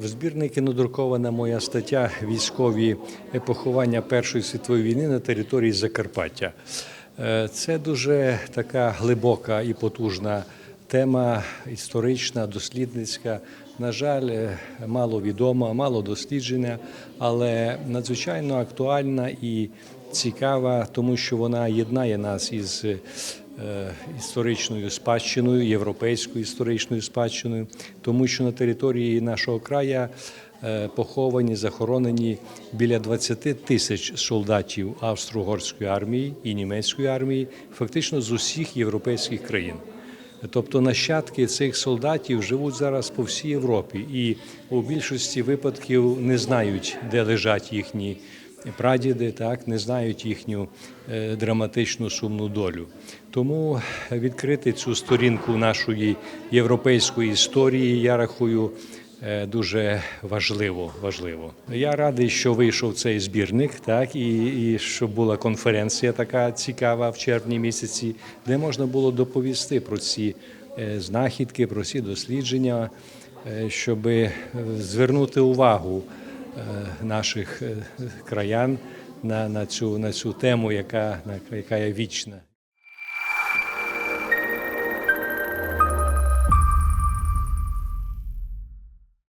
В збірнику надрукована моя стаття Військові поховання Першої світової війни на території Закарпаття. Е, Це дуже така глибока і потужна тема, історична, дослідницька. На жаль, е, мало відома, мало досліджена, але надзвичайно актуальна і цікава, тому що вона єднає нас із е, історичною спадщиною, європейською історичною спадщиною, тому що на території нашого краю е, поховані, захоронені біля 20 тисяч солдатів австро-угорської армії і німецької армії, фактично з усіх європейських країн. Тобто нащадки цих солдатів живуть зараз по всій Європі і у більшості випадків не знають, де лежать їхні прадіди, так не знають їхню е, драматичну сумну долю. Тому відкрити цю сторінку нашої європейської історії, я рахую. е, Дуже важливо, важливо. Я радий, що вийшов цей збірник, так і, і що була конференція така цікава в червні місяці, де можна було доповісти про ці е, знахідки, про ці дослідження, щоб звернути увагу наших е, краян на, на, цю, на цю тему, яка, яка є вічна.